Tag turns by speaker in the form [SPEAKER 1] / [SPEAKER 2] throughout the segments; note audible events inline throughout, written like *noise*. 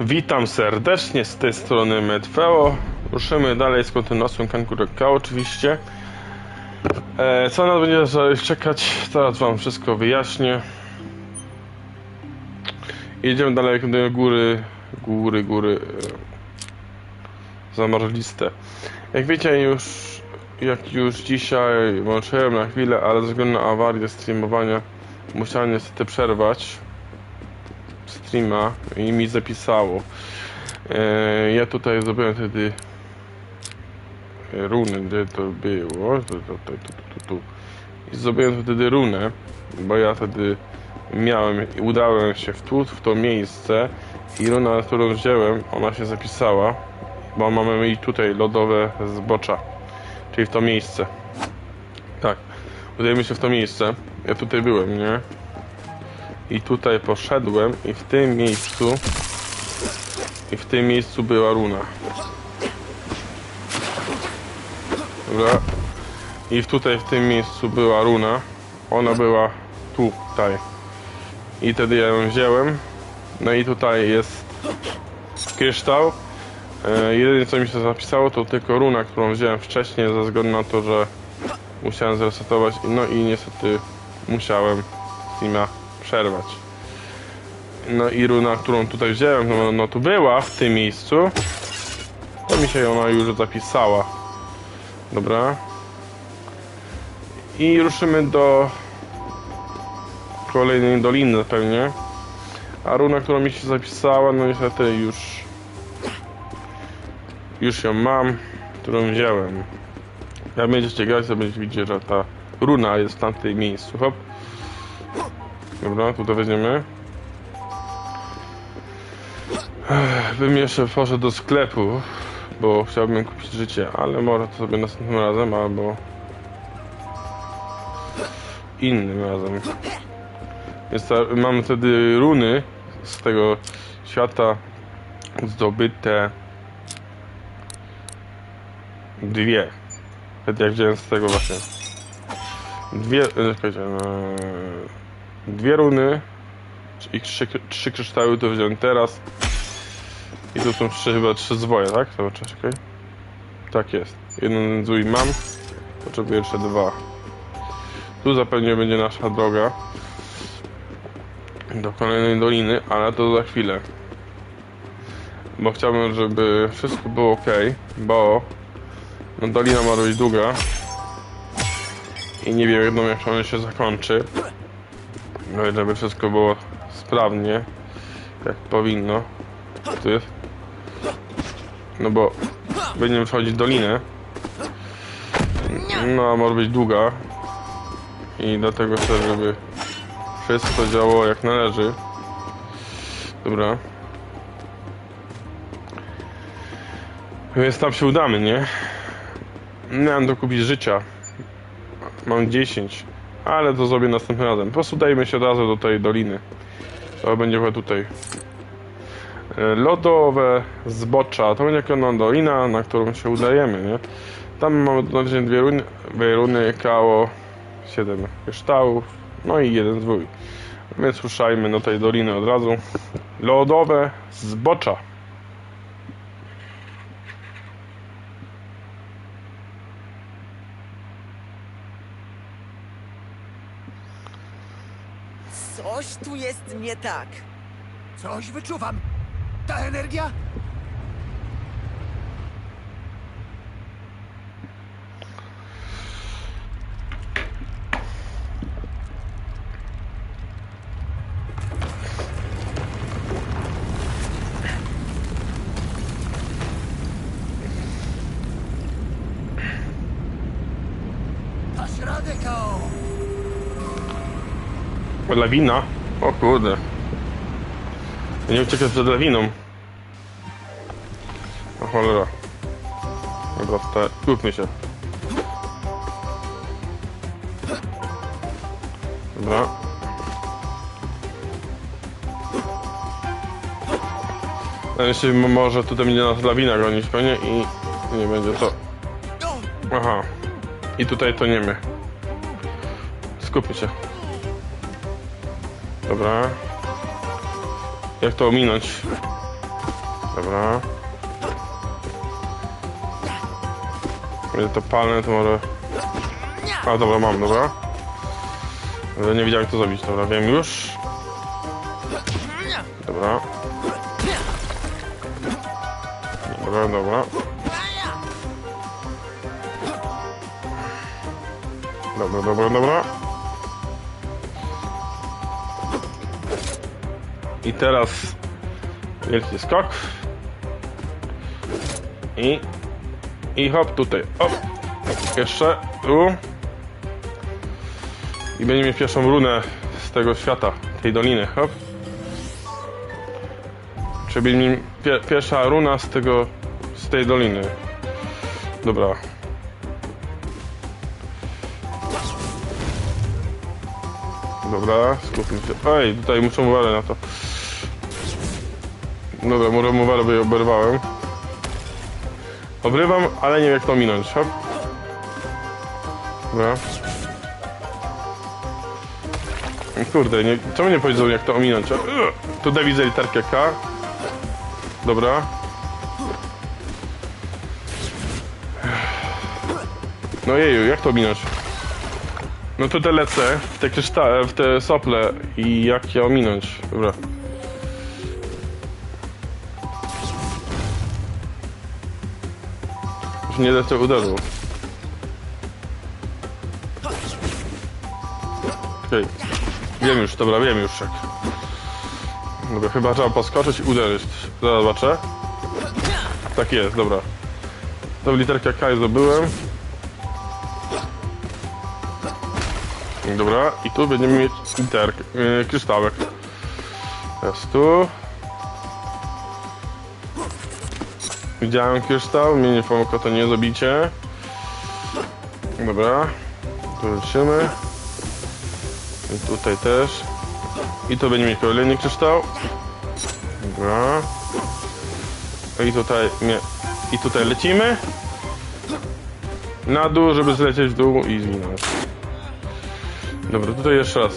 [SPEAKER 1] Witam serdecznie z tej strony Medfeo. Ruszymy dalej z kontynuacją Kankureka oczywiście. E, co nas będzie czekać? Teraz wam wszystko wyjaśnię. Jedziemy dalej do góry, góry, góry. E, zamorzliste. Jak wiecie już, jak już dzisiaj włączyłem na chwilę, ale ze względu na awarię streamowania musiałem niestety przerwać i mi zapisało. E, ja tutaj zrobiłem wtedy runy, gdzie to było? Tu, tu, tu. I zrobiłem wtedy runę, bo ja wtedy miałem, udałem się w tu, w to miejsce i runa, którą wziąłem, ona się zapisała, bo mamy i tutaj lodowe zbocza, czyli w to miejsce. Tak, udajemy się w to miejsce. Ja tutaj byłem, nie? I tutaj poszedłem i w tym miejscu i w tym miejscu była runa. Dobra. I tutaj w tym miejscu była runa. Ona była tutaj. I wtedy ja ją wziąłem. No i tutaj jest kryształ. E, co mi się zapisało to tylko runa, którą wziąłem wcześniej ze względu na to, że musiałem zresetować. No i niestety musiałem Steama przerwać. No i runa, którą tutaj wziąłem, no, no tu była w tym miejscu. To mi się ona już zapisała. Dobra. I ruszymy do kolejnej doliny pewnie. A runa, którą mi się zapisała, no niestety już już ją mam, którą wziąłem. Jak będziecie grać, to będziecie widzieć, że ta runa jest w tamtym miejscu. Hop. Dobra, tutaj weźmiemy. Bym jeszcze poszedł do sklepu, bo chciałbym kupić życie, ale może to sobie następnym razem, albo innym razem. Więc ta, mamy wtedy runy z tego świata zdobyte dwie. Wtedy jak wziąłem z tego właśnie dwie, e, czekajcie, e, dwie runy i trzy, trzy kryształy to wziąłem teraz. I tu są trzy, chyba trzy zwoje, tak? Zobacz, czekaj. Tak jest. Jeden zwój mam. Potrzebuję jeszcze dwa. Tu zapewne będzie nasza droga do kolejnej doliny, ale to za chwilę. Bo chciałbym, żeby wszystko było ok, bo no, dolina ma być długa i nie wiem jak ona się zakończy. No i żeby wszystko było sprawnie, jak powinno. Tu jest. No bo będziemy wchodzić dolinę. No a może być długa. I dlatego chcę, żeby wszystko działało jak należy. Dobra. Więc tam się udamy, nie? Miałem dokupić życia. Mam 10. Ale to zrobię następnym razem. Po prostu dajmy się od razu do tej doliny. To będzie chyba tutaj. E, Lodowe zbocza. To będzie kolejna dolina, na którą się udajemy, nie? Tam mamy razie dwie runy, dwie runy kało, 7 kryształów, no i jeden zwój. Więc ruszajmy do tej doliny od razu. Lodowe zbocza.
[SPEAKER 2] Coś tu jest nie tak.
[SPEAKER 3] Coś wyczuwam. Ta energia?
[SPEAKER 1] Lawina? O kurde. Nie uciekać przed lawiną. O cholera. Dobra, te... skupmy się. Dobra. A Jeśli m- może tutaj będzie nas lawina gonić pewnie i nie będzie to. Aha. I tutaj to nie my. Skupmy się. Dobra. Jak to ominąć? Dobra. Będzie to palne, to może... A, dobra, mam, dobra. Ale nie wiedziałem, jak to zrobić. Dobra, wiem już. Dobra. Dobra, dobra. Dobra, dobra, dobra. I teraz wielki skok. I i hop tutaj. Hop. Jeszcze tu. I będziemy mieć pierwszą runę z tego świata, tej doliny. Hop. Czyli pie, pierwsza runa z tego, z tej doliny. Dobra. Dobra, skupmy się. Ej, tutaj muszę uwagę na to. Dobra, uwagę by oberwałem. Obrywam, ale nie wiem jak to minąć. Hop. Dobra. Kurde, nie, czemu nie powiedział jak to ominąć? Tutaj widzę literkę K. Dobra. No jeju, jak to ominąć? No tutaj lecę w te kryształy, w te sople i jak je ominąć? Dobra. Nie lecę uderzył. Okej. Wiem już, dobra, wiem już jak. Dobra, chyba trzeba poskoczyć i uderzyć. Zaraz zobaczę. Tak jest, dobra. Tą literkę K zdobyłem. Dobra, i tu będziemy mieć literkę, yy, kryształek. Teraz tu. Widziałem kryształ, mnie nie pomogło to nie zabicie. Dobra, tu lecimy. I tutaj też. I tu będziemy mieć kolejny kryształ. Dobra. I tutaj nie. I tutaj lecimy. Na dół, żeby zlecieć w dół i zginąć. Dobra, tutaj jeszcze raz.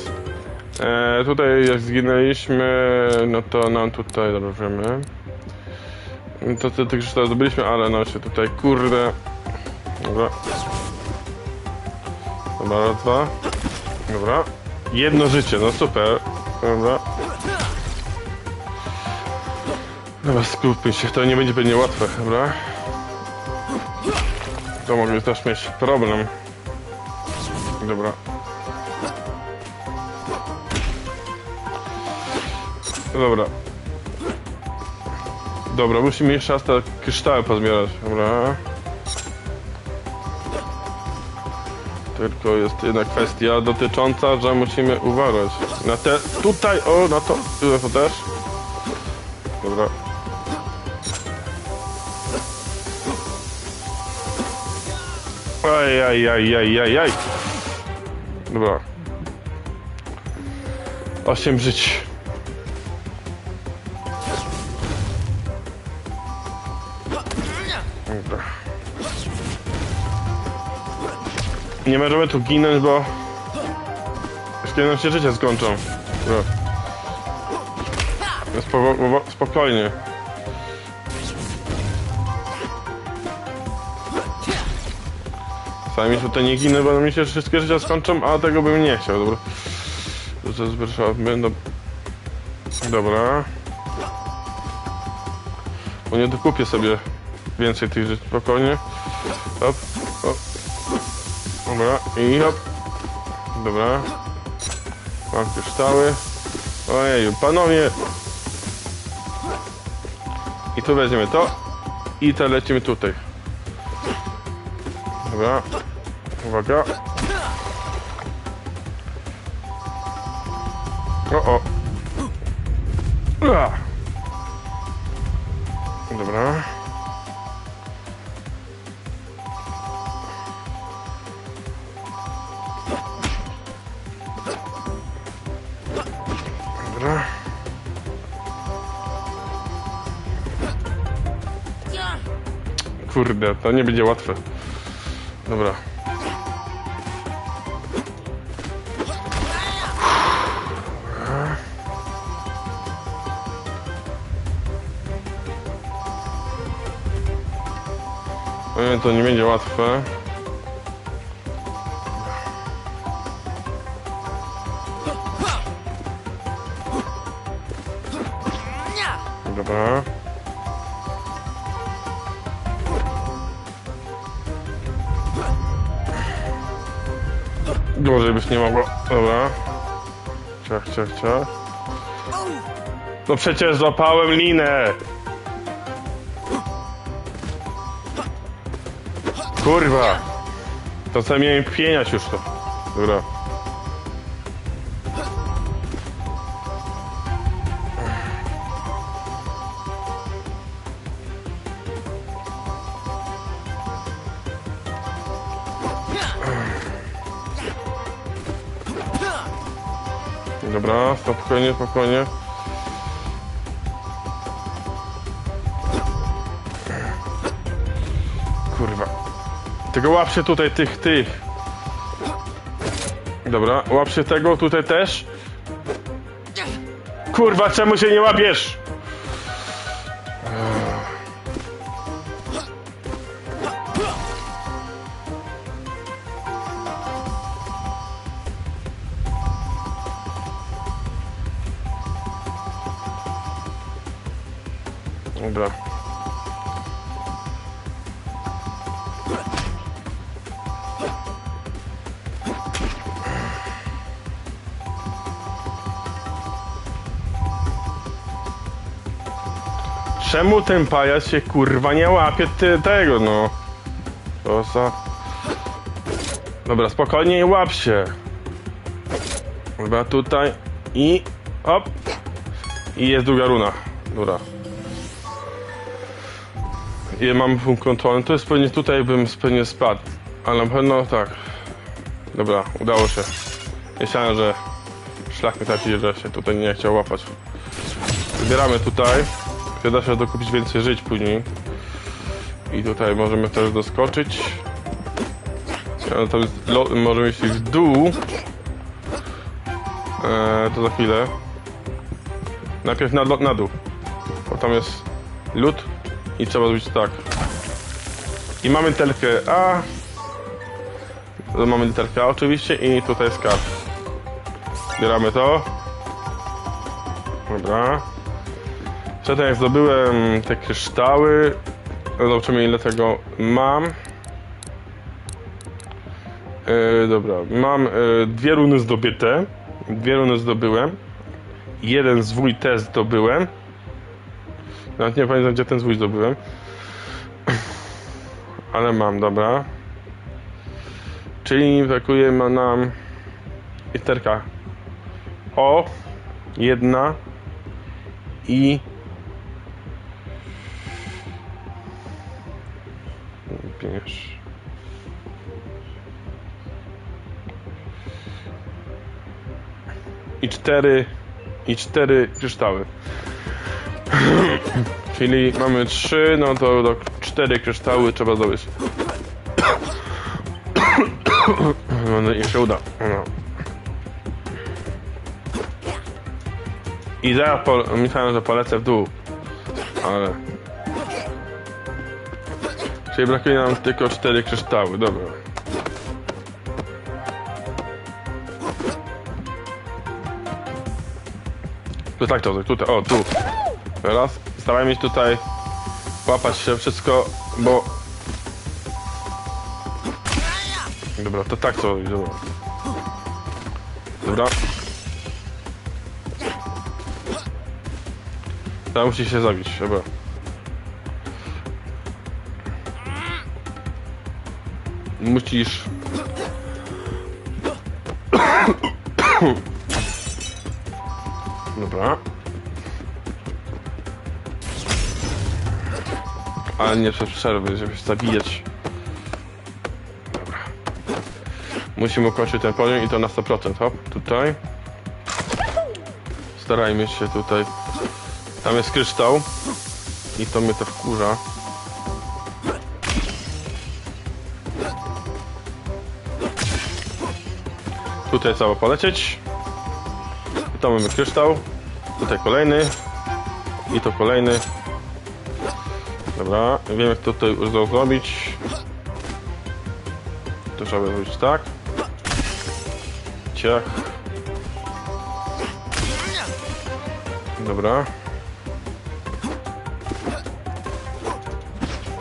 [SPEAKER 1] E, tutaj jak zginęliśmy, no to nam tutaj dobrzymy. To te, te kryształy zdobyliśmy, ale no się tutaj, kurde. Dobra. Dobra, raz, dwa. Dobra. Jedno życie, no super. Dobra. Dobra, skupmy się, to nie będzie pewnie łatwe, dobra? To mogę też mieć problem. Dobra. Dobra. Dobra, musimy jeszcze raz te kryształy pozbierać, dobra? Tylko jest jedna kwestia dotycząca, że musimy uważać. Na te, tutaj, o, na to, na to też. Dobra. Aj, aj, aj, aj, aj, aj. Dobra. Osiem żyć. Nie możemy tu ginąć, bo... Jeszcze nam się życie skończą. Dobra. Spo, spokojnie. Sami tutaj nie ginę, bo mi się wszystkie życia skończą, a tego bym nie chciał, dobra. To jest będą... Dobra. Bo nie dokupię sobie więcej tych rzeczy spokojnie. Hop, hop. Dobra, i hop. Dobra. Mam kryształy. Ojeju, panowie! I tu weźmiemy to. I to lecimy tutaj. Dobra. Uwaga. O, o. Dobra. Kurde, to nie będzie łatwe. Dobra. to nie będzie łatwe. Byś nie mogło. Dobra. Ciach, ciach, ciach. No przecież złapałem linę! Kurwa! To co miałem pieniać już to. Dobra. Spokojnie, spokojnie. Kurwa. Tego łap się tutaj tych, tych. Dobra, łap się tego tutaj też. Kurwa, czemu się nie łapiesz? Dobra. Czemu ten pajac się kurwa nie łapie ty, tego no? To za... Dobra, spokojnie łap się. Dobra, tutaj i... Hop. I jest druga runa. Dobra. I mam punkt kontrolny. To jest pewnie tutaj bym pewnie spadł. Ale na pewno tak. Dobra, udało się. Myślałem, że szlak mi taki, że się tutaj nie chciał łapać. Zbieramy tutaj. Da się dokupić więcej żyć później. I tutaj możemy też doskoczyć. Ale możemy iść w dół. Eee, to za chwilę. Najpierw na, na dół. Bo tam jest lód i trzeba zrobić tak. I mamy literkę A. Mamy literkę A oczywiście i tutaj jest kart. Zbieramy to. Dobra. Przedtem jak zdobyłem te kryształy, zobaczymy ile tego mam. Yy, dobra, mam yy, dwie runy zdobyte. Dwie runy zdobyłem. Jeden zwój też zdobyłem. Nawet nie pamiętam gdzie ten zwój zdobyłem. Ale mam, dobra. Czyli brakuje ma nam literka O, jedna i Bierz. I cztery i cztery kryształy. Czyli mamy trzy, no to do cztery kryształy trzeba zdobyć. No, no i się uda. No. I zaraz po, myślałem, że polecę w dół. Ale... Czyli brakuje nam tylko cztery kryształy, dobra. To tak to, tutaj, o tu. Teraz starajmy się tutaj łapać się wszystko, bo... Dobra, to tak to robić, dobra. Dobra. Teraz musi się zabić, dobra. Musisz... *coughs* Dobra. Ale nie przez przerwy, żeby się zabijać. Dobra. Musimy ukończyć ten poziom i to na 100%, hop, tutaj. Starajmy się tutaj. Tam jest kryształ. I to mnie to wkurza. Tutaj trzeba polecieć. I to mamy kryształ. Tutaj kolejny. I to kolejny. Dobra, wiem jak to tutaj zrobić. To trzeba zrobić tak. Ciach. Dobra.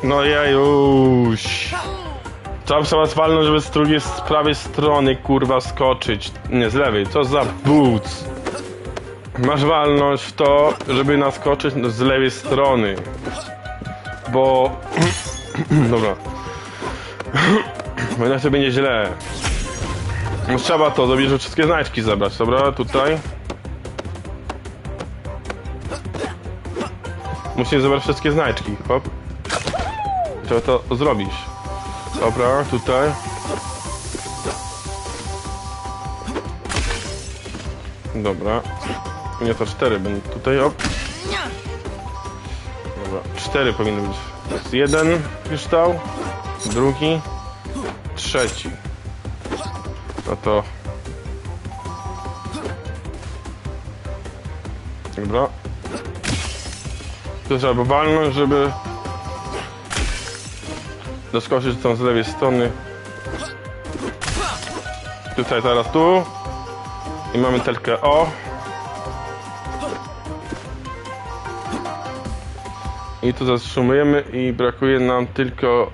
[SPEAKER 1] No ja już. Tam trzeba spalnąć, żeby z drugiej, z prawej strony kurwa skoczyć. Nie, z lewej. Co za boots. Masz walnąć w to, żeby naskoczyć z lewej strony. Bo... *clears throat* Dobra. Bo inaczej będzie źle. No trzeba to zrobić, żeby wszystkie znajdźki zebrać, dobra? Tutaj. Musimy zebrać wszystkie znajdźki, hop. Trzeba to zrobić. Dobra, tutaj. Dobra. Nie, to cztery będą tutaj, op. Cztery powinny być. Jest jeden kryształ, drugi, trzeci. No to... Dobra. Tu trzeba walnąć, żeby doskoczyć tam z lewej strony. Tutaj teraz tu. I mamy telkę O. I tu zatrzymujemy i brakuje nam tylko...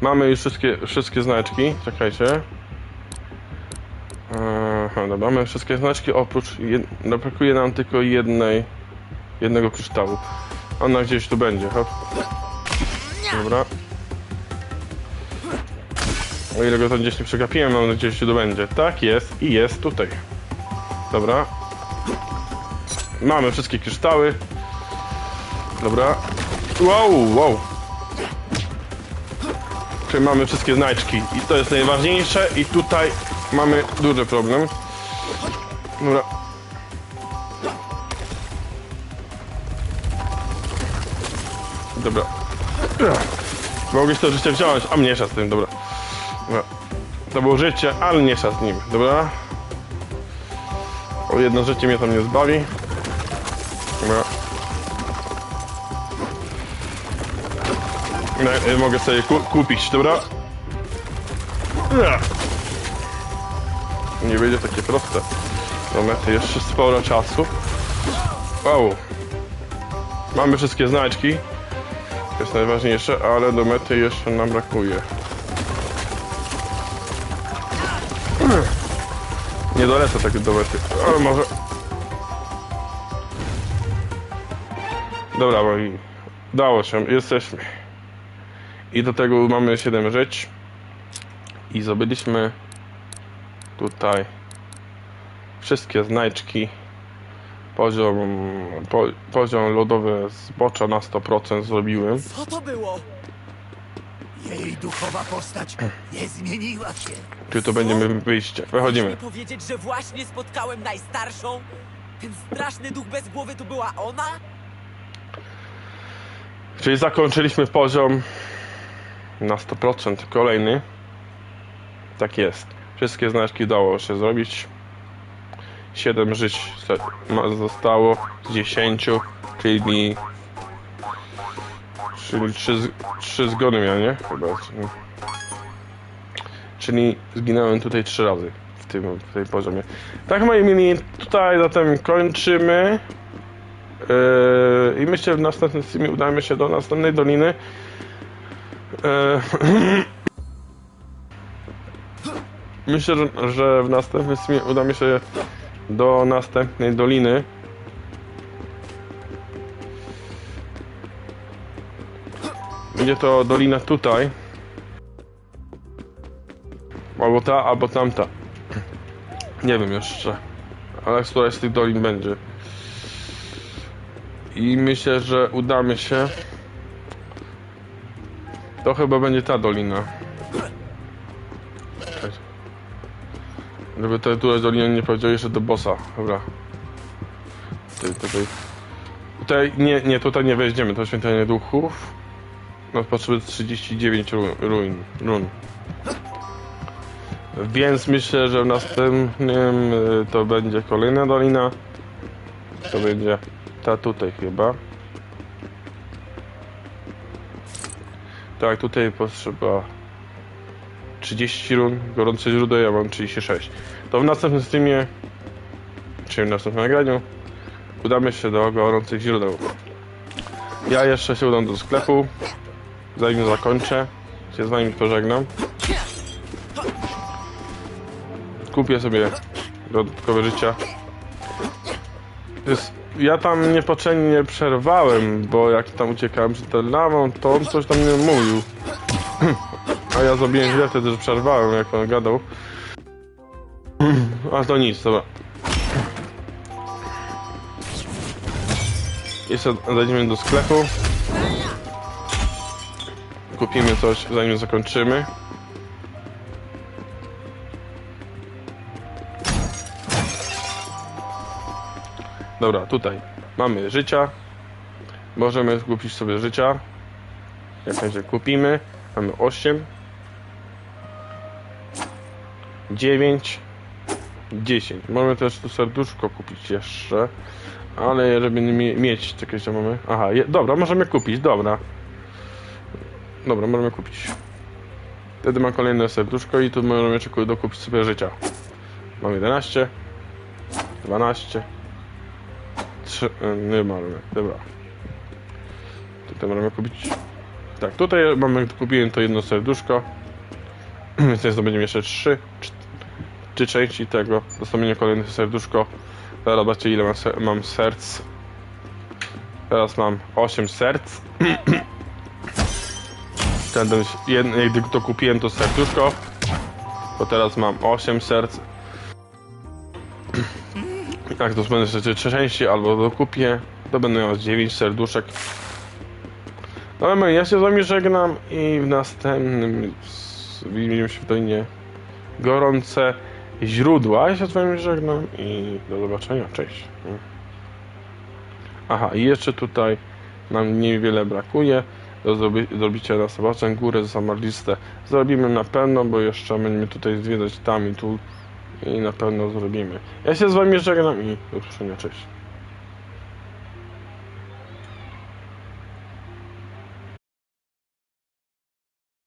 [SPEAKER 1] Mamy już wszystkie, wszystkie znaczki. Czekajcie. Aha, dobra, mamy wszystkie znaczki oprócz... Jed... no, brakuje nam tylko jednej... Jednego kryształu. Ona gdzieś tu będzie, hop. Dobra. O ile go to gdzieś nie przegapiłem, mam nadzieję, że się tu będzie. Tak, jest i jest tutaj. Dobra. Mamy wszystkie kryształy. Dobra. Wow, wow. Czyli mamy wszystkie znaczki i to jest najważniejsze i tutaj mamy duży problem. Dobra. Dobra. Mogłeś to życie wziąć, a mniejsza z tym, dobra. Dobra. To było życie, ale mniejsza z nim, dobra? O jedno życie mnie tam nie zbawi. Dobra. No, mogę sobie ku kupić, dobra? Nie będzie takie proste. Mety jeszcze sporo czasu. Wow. Mamy wszystkie znaczki. To jest najważniejsze, ale do mety jeszcze nam brakuje. Nie dolecę tak do mety, ale może... Dobra, moi. Dało się, jesteśmy. I do tego mamy 7 żyć. I zdobyliśmy tutaj wszystkie znajdźki. Poziom, po, poziom lodowy zbocza na 100% zrobiłem.
[SPEAKER 2] Co to było?
[SPEAKER 3] Jej duchowa postać nie zmieniła się.
[SPEAKER 1] Czy to będziemy wyjście? Wychodzimy.
[SPEAKER 2] Chcesz mi powiedzieć, że właśnie spotkałem najstarszą? Ten straszny duch bez głowy to była ona?
[SPEAKER 1] Czyli zakończyliśmy poziom na 100% kolejny. Tak jest. Wszystkie znaczki dało się zrobić. 7 żyć zostało z 10, czyli czyli 3, 3 zgony miałem, nie? Chyba. czyli- zginąłem tutaj 3 razy w tym, w tej poziomie. Tak moi mili, tutaj zatem kończymy. Yy, I myślę, w następnym filmie udamy się do następnej doliny. Yy, *clears throat* Myślę, że- w następnym filmie udamy się do następnej doliny. Będzie to dolina tutaj. Albo ta, albo tamta. *clears throat* Nie wiem jeszcze. Ale któraś z tych dolin będzie. I myślę, że udamy się. To chyba będzie ta dolina. Żeby ta któraś dolina nie powiedział jeszcze do bossa. Dobra. Tutaj, tutaj. Tutaj nie, nie, tutaj nie wejdziemy, to święcenie duchów. No potrzeby 39 ru- ruin, run. Więc myślę, że w następnym y, to będzie kolejna dolina. To będzie ta tutaj chyba. Tak, tutaj potrzeba 30 run, gorące źródło ja mam 36. To w następnym streamie, czyli w następnym nagraniu, udamy się do gorących źródeł. Ja jeszcze się udam do sklepu, zanim zakończę, się z wami pożegnam. Kupię sobie dodatkowe życia. Ja tam niepotrzebnie przerwałem, bo jak tam uciekałem przed tą lawą, to on coś tam nie mówił. A ja zrobiłem źle wtedy, że przerwałem, jak on gadał. A to nic, dobra. Jeszcze zajdziemy do sklepu. Kupimy coś, zanim zakończymy. Dobra, tutaj mamy życia. Możemy kupić sobie życia. Jak będzie kupimy. Mamy 8. 9. 10. Możemy też tu serduszko kupić jeszcze. Ale żeby nie mie- mieć jakieś tam mamy. Aha, je, dobra, możemy kupić, dobra. Dobra, możemy kupić. Wtedy mam kolejne serduszko i tu możemy jeszcze ku- dokupić sobie życia. Mam 11. 12. 3. Nie mamy, dobra. Tutaj możemy kupić. Tak, tutaj mamy, kupiłem to jedno serduszko. *clears throat* Więc zdobędziemy jeszcze 3. Trzy części tego. Dostaniemy kolejne serduszko. Zobaczcie ile mam, ser mam serc. Teraz mam 8 serc. *clears throat* Ten, gdy to kupiłem to serduszko, to teraz mam 8 serc. Jak to będę jeszcze trzy części albo dokupię, to będę miał 9 serduszek. No ale ja się z wami żegnam i w następnym widzimy się w Dolinie Gorące Źródła. Ja się z wami żegnam i do zobaczenia. Cześć. Aha, i jeszcze tutaj nam niewiele brakuje do zrobi- zrobicia na Sebastian Górę, Samarlistę. Zrobimy na pewno, bo jeszcze będziemy tutaj zwiedzać tam i tu i na pewno zrobimy. Ja się z wami żegnam i do usłyszenia. Cześć.